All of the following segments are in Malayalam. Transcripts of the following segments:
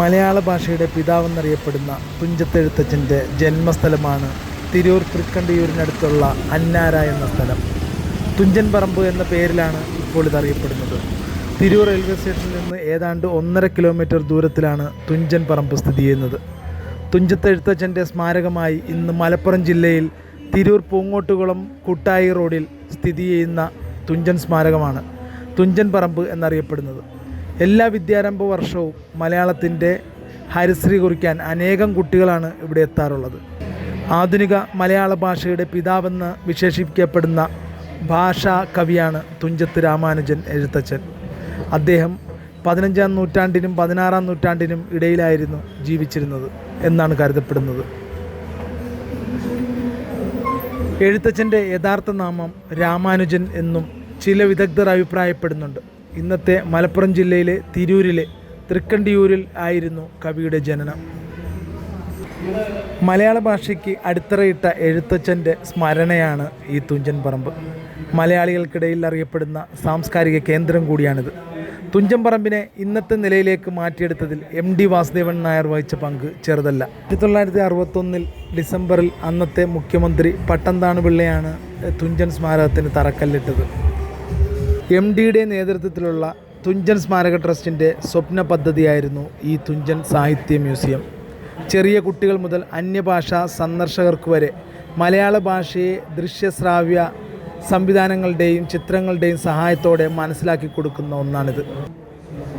മലയാള ഭാഷയുടെ പിതാവെന്നറിയപ്പെടുന്ന തുഞ്ചത്തെഴുത്തച്ഛന്റെ ജന്മസ്ഥലമാണ് തിരൂർ തൃക്കണ്ടിയൂരിനടുത്തുള്ള അന്നാര എന്ന സ്ഥലം. തുഞ്ചൻ പറമ്പ് എന്ന പേരിലാണ് ഇപ്പോൾ ഇതറിയപ്പെടുന്നത്. തിരൂർ റെയിൽവേ സ്റ്റേഷനിൽ നിന്ന് ഏതാണ്ട് ഒന്നര കിലോമീറ്റർ ദൂരത്തിലാണ് തുഞ്ചൻ പറമ്പ് സ്ഥിതി ചെയ്യുന്നത്. തുഞ്ചത്തെഴുത്തച്ഛന്റെ സ്മാരകമായി ഇന്ന് മലപ്പുറം ജില്ലയിൽ തിരൂർ പൂങ്ങോട്ടുകുളം കുട്ടായി റോഡിൽ സ്ഥിതി ചെയ്യുന്ന തുഞ്ചൻ സ്മാരകമാണ്. തുഞ്ചൻ പറമ്പ് എന്നറിയപ്പെടുന്നത്. എല്ലാ വിദ്യാരംഭ വർഷവും മലയാളത്തിന്റെ ഹരിശ്രീ കുറിക്കാൻ അനേകം കുട്ടികളാണ് ഇവിടെ എത്താറുള്ളത്. ആധുനിക മലയാള ഭാഷയുടെ പിതാവെന്ന് വിശേഷിപ്പിക്കപ്പെടുന്ന ഭാഷാ കവിയാണ് തുഞ്ചത്ത് രാമാനുജൻ എഴുത്തച്ഛൻ. അദ്ദേഹം പതിനഞ്ചാം നൂറ്റാണ്ടിനും പതിനാറാം നൂറ്റാണ്ടിനും ഇടയിലായിരുന്നു ജീവിച്ചിരുന്നത് എന്നാണ് കരുതപ്പെടുന്നത്. എഴുത്തച്ഛന്റെ യഥാർത്ഥ നാമം രാമാനുജൻ എന്നും ചില വിദഗ്ധർ അഭിപ്രായപ്പെടുന്നുണ്ട്. ഇന്നത്തെ മലപ്പുറം ജില്ലയിലെ തിരൂരിലെ തൃക്കണ്ടിയൂരിൽ ആയിരുന്നു കവിയുടെ ജനനം. മലയാള ഭാഷയ്ക്ക് അടിത്തറയിട്ട എഴുത്തച്ഛന്റെ സ്മരണയാണ് ഈ തുഞ്ചൻ പറമ്പ്. മലയാളികൾക്കിടയിൽ അറിയപ്പെടുന്ന സാംസ്കാരിക കേന്ദ്രം കൂടിയാണിത്. തുഞ്ചൻ പറമ്പിനെ ഇന്നത്തെ നിലയിലേക്ക് മാറ്റിയെടുത്തതിൽ എം ഡി വാസുദേവൻ നായർ വഹിച്ച പങ്ക് ചെറുതല്ല. ആയിരത്തി തൊള്ളായിരത്തി അറുപത്തൊന്നിൽ ഡിസംബറിൽ അന്നത്തെ മുഖ്യമന്ത്രി പട്ടന്താണുപിള്ളയാണ് തുഞ്ചൻ സ്മാരകത്തിന് തറക്കല്ലിട്ടത്. എം ഡിയുടെ നേതൃത്വത്തിലുള്ള തുഞ്ചൻ സ്മാരക ട്രസ്റ്റിന്റെ സ്വപ്ന പദ്ധതിയായിരുന്നു ഈ തുഞ്ചൻ സാഹിത്യ മ്യൂസിയം. ചെറിയ കുട്ടികൾ മുതൽ അന്യഭാഷാ സന്ദർശകർക്ക് വരെ മലയാള ഭാഷയെ ദൃശ്യശ്രാവ്യ സംവിധാനങ്ങളുടെയും ചിത്രങ്ങളുടെയും സഹായത്തോടെ മനസ്സിലാക്കി കൊടുക്കുന്ന ഒന്നാണിത്.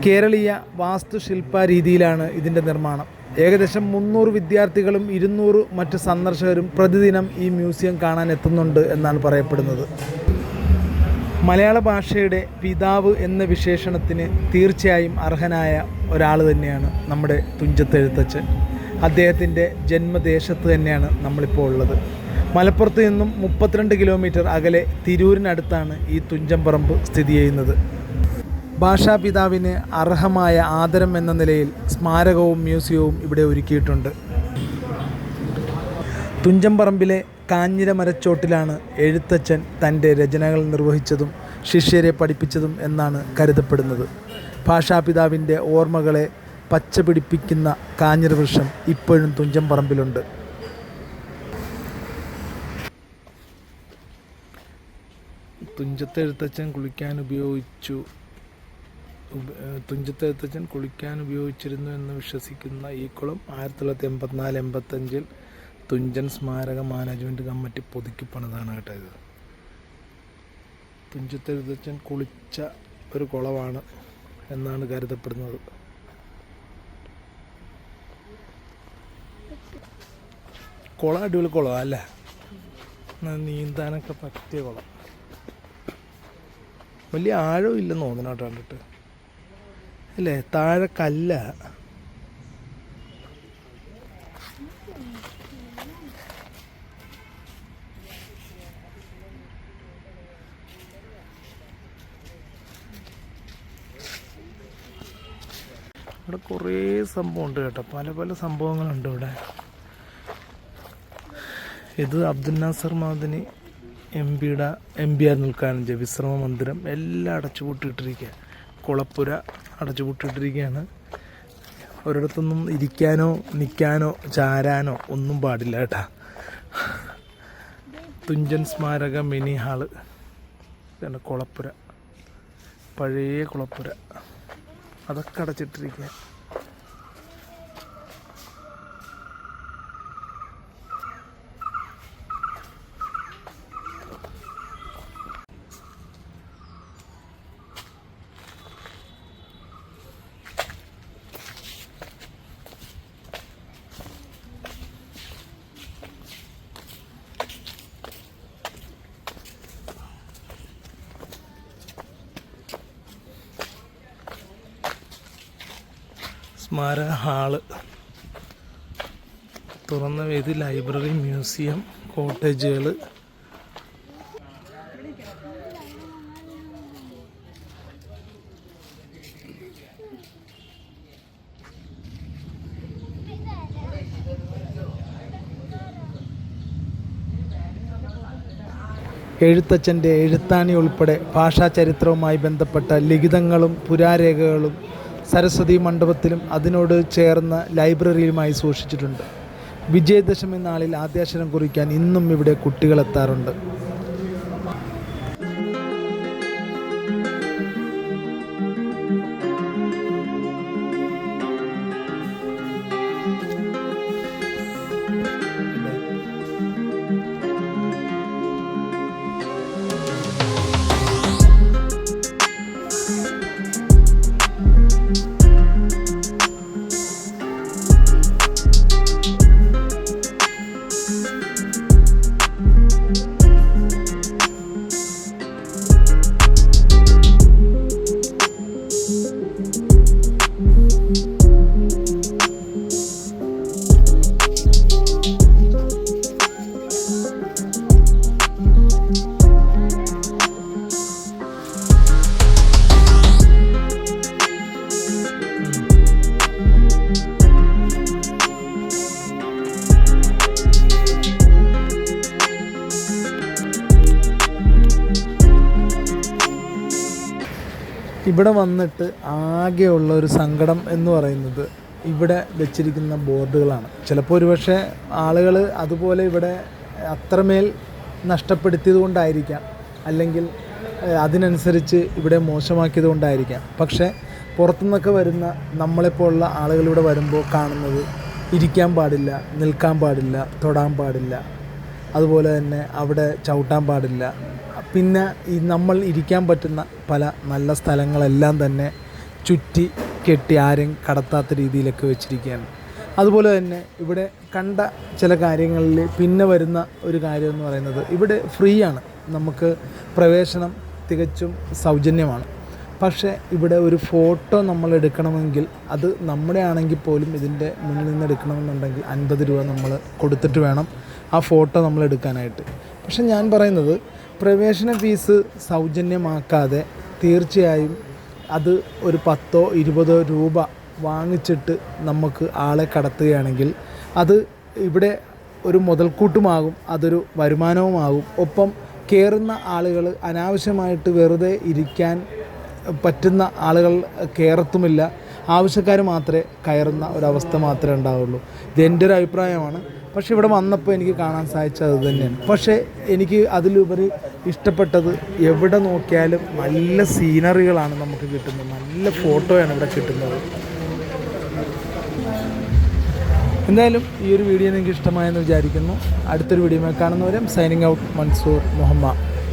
കേരളീയ വാസ്തുശില്പ രീതിയിലാണ് ഇതിന്റെ നിർമ്മാണം. ഏകദേശം മുന്നൂറ് വിദ്യാർത്ഥികളും ഇരുന്നൂറ് മറ്റ് സന്ദർശകരും പ്രതിദിനം ഈ മ്യൂസിയം കാണാൻ എത്തുന്നുണ്ട് എന്നാണ് പറയപ്പെടുന്നത്. മലയാള ഭാഷയുടെ പിതാവ് എന്ന വിശേഷണത്തിന് തീർച്ചയായും അർഹനായ ഒരാൾ തന്നെയാണ് നമ്മുടെ തുഞ്ചത്തെഴുത്തച്ഛൻ. അദ്ദേഹത്തിന്റെ ജന്മദേശത്ത് തന്നെയാണ് നമ്മളിപ്പോൾ ഉള്ളത്. മലപ്പുറത്ത് നിന്നും മുപ്പത്തിരണ്ട് കിലോമീറ്റർ അകലെ തിരൂരിനടുത്താണ് ഈ തുഞ്ചംപറമ്പ് സ്ഥിതി ചെയ്യുന്നത്. ഭാഷാപിതാവിന് അർഹമായ ആദരം എന്ന നിലയിൽ സ്മാരകവും മ്യൂസിയവും ഇവിടെ ഒരുക്കിയിട്ടുണ്ട്. തുഞ്ചംപറമ്പിലെ കാഞ്ഞിര മരച്ചോട്ടിലാണ് എഴുത്തച്ഛൻ തന്റെ രചനകൾ നിർവഹിച്ചതും ശിഷ്യരെ പഠിപ്പിച്ചതും എന്നാണ് കരുതപ്പെടുന്നത്. ഭാഷാപിതാവിന്റെ ഓർമ്മകളെ പച്ച പിടിപ്പിക്കുന്ന കാഞ്ഞിര വൃക്ഷം ഇപ്പോഴും തുഞ്ചംപറമ്പിലുണ്ട്. തുഞ്ചത്തെ എഴുത്തച്ഛൻ കുളിക്കാൻ ഉപയോഗിച്ചു ഉപ- ഏഹ് തുഞ്ചത്തെ എഴുത്തച്ഛൻ കുളിക്കാൻ ഉപയോഗിച്ചിരുന്നു എന്ന് വിശ്വസിക്കുന്ന ഈ കുളം ആയിരത്തി തൊള്ളായിരത്തി എൺപത്തിനാല് എൺപത്തഞ്ചിൽ തുഞ്ചൻ സ്മാരക മാനേജ്മെന്റ് കമ്മിറ്റി പുതുക്കി പണിതാണ് കേട്ടോ ഇത്. തുഞ്ചത്തെ എഴുത്തച്ഛൻ കുളിച്ച ഒരു കുളമാണ് എന്നാണ് കരുതപ്പെടുന്നത്. കുളം അടിപൊളി കുളമാണ് അല്ലേ? നീന്താനൊക്കെ പറ്റിയ കുളം. വലിയ ആഴവും ഇല്ലെന്ന് തോന്നുന്നു കേട്ടോ കണ്ടിട്ട്. അല്ലേ? താഴെ കല്ല. ഇവിടെ കുറേ സംഭവമുണ്ട് കേട്ടോ. പല പല സംഭവങ്ങളുണ്ട് ഇവിടെ. ഇത് അബ്ദുൽ നാസർ മാദിനി എം പിയുടെ എം പി ആയിരുന്നു നിൽക്കാനുണ്ട് വിശ്രമ മന്ദിരം. എല്ലാം അടച്ചുപൂട്ടിയിട്ടിരിക്കുക കുളപ്പുര അടച്ചുപൂട്ടിയിട്ടിരിക്കുകയാണ് ഒരിടത്തൊന്നും ഇരിക്കാനോ നിൽക്കാനോ ചാരാനോ ഒന്നും പാടില്ല കേട്ടാ. തുഞ്ചൻ സ്മാരക മിനി ഹാൾ. കുളപ്പുര. പഴയ കുളപ്പുര. അതൊക്കെ അടച്ചിട്ടിരിക്കുക സ്മാരക ഹാൾ. തുറന്ന വേദി ലൈബ്രറി മ്യൂസിയം കോട്ടേജുകൾ എഴുത്തച്ഛന്റെ എഴുത്താണി ഉൾപ്പെടെ ഭാഷാചരിത്രവുമായി ബന്ധപ്പെട്ട ലിഖിതങ്ങളും പുരാരേഖകളും സരസ്വതി മണ്ഡപത്തിലും അതിനോട് ചേർന്ന ലൈബ്രറിയുമായി സൂക്ഷിച്ചിട്ടുണ്ട്. വിജയദശമി നാളിൽ ആദ്യാക്ഷരം കുറിക്കാൻ ഇന്നും ഇവിടെ കുട്ടികൾ ഇവിടെ വന്നിട്ട് ആകെയുള്ള ഒരു സങ്കടം എന്ന് പറയുന്നത് ഇവിടെ വെച്ചിരിക്കുന്ന ബോർഡുകളാണ്. ചിലപ്പോൾ ഒരുപക്ഷെ ആളുകൾ അതുപോലെ ഇവിടെ അത്രമേൽ നഷ്ടപ്പെടുത്തിയത് കൊണ്ടായിരിക്കാം. അല്ലെങ്കിൽ അതിനനുസരിച്ച് ഇവിടെ മോശമാക്കിയത് കൊണ്ടായിരിക്കാം. പക്ഷേ പുറത്തുനിന്നൊക്കെ വരുന്ന നമ്മളെപ്പോലുള്ള ആളുകൾ ഇവിടെ വരുമ്പോൾ കാണുന്നത് ഇരിക്കാൻ പാടില്ല നിൽക്കാൻ പാടില്ല തൊടാൻ പാടില്ല. അതുപോലെ തന്നെ അവിടെ ചവിട്ടാൻ പാടില്ല. പിന്നെ ഈ നമ്മൾ ഇരിക്കാൻ പറ്റുന്ന പല നല്ല സ്ഥലങ്ങളെല്ലാം തന്നെ ചുറ്റി കെട്ടി ആരും കടത്താത്ത രീതിയിലൊക്കെ വെച്ചിരിക്കുകയാണ്. അതുപോലെ തന്നെ ഇവിടെ കണ്ട ചില കാര്യങ്ങളിൽ പിന്നെ വരുന്ന ഒരു കാര്യം എന്ന് പറയുന്നത് ഇവിടെ ഫ്രീ ആണ്. നമുക്ക് പ്രവേശനം തികച്ചും സൗജന്യമാണ്. പക്ഷേ ഇവിടെ ഒരു ഫോട്ടോ നമ്മൾ എടുക്കണമെങ്കിൽ അത് നമ്മുടെ ആണെങ്കിൽ പോലും ഇതിന്റെ മുന്നിൽ നിന്ന് എടുക്കണമെന്നുണ്ടെങ്കിൽ അൻപത് രൂപ നമ്മൾ കൊടുത്തിട്ട് വേണം ആ ഫോട്ടോ നമ്മൾ എടുക്കാനായിട്ട്. പക്ഷെ ഞാൻ പറയുന്നത് പ്രവേശന ഫീസ് സൗജന്യമാക്കാതെ തീർച്ചയായും അത് ഒരു പത്തോ ഇരുപതോ രൂപ വാങ്ങിച്ചിട്ട് നമുക്ക് ആളെ കടത്തുകയാണെങ്കിൽ അത് ഇവിടെ ഒരു മുതൽക്കൂട്ടുമാകും അതൊരു വരുമാനവുമാകും. ഒപ്പം കയറുന്ന ആളുകൾ അനാവശ്യമായിട്ട് വെറുതെ ഇരിക്കാൻ പറ്റുന്ന ആളുകൾ കയറത്തുമില്ല. ആവശ്യക്കാർ മാത്രമേ കയറുന്ന ഒരവസ്ഥ മാത്രമേ ഉണ്ടാവുള്ളൂ. ഇത് എന്റെ ഒരു അഭിപ്രായമാണ്. പക്ഷേ ഇവിടെ വന്നപ്പോൾ എനിക്ക് കാണാൻ സാധിച്ചത് അത് തന്നെയാണ്. പക്ഷേ എനിക്ക് അതിലുപരി ഇഷ്ടപ്പെട്ടത് എവിടെ നോക്കിയാലും നല്ല സീനറികളാണ് നമുക്ക് കിട്ടുന്നത്. നല്ല ഫോട്ടോയാണ് ഇവിടെ കിട്ടുന്നത്. എന്തായാലും ഈ ഒരു വീഡിയോ നിങ്ങൾക്ക് ഇഷ്ടമായെന്ന് വിചാരിക്കുന്നു. അടുത്തൊരു വീഡിയോ കാണുന്നവരും സൈനിങ് ഔട്ട് മൻസൂർ മുഹമ്മ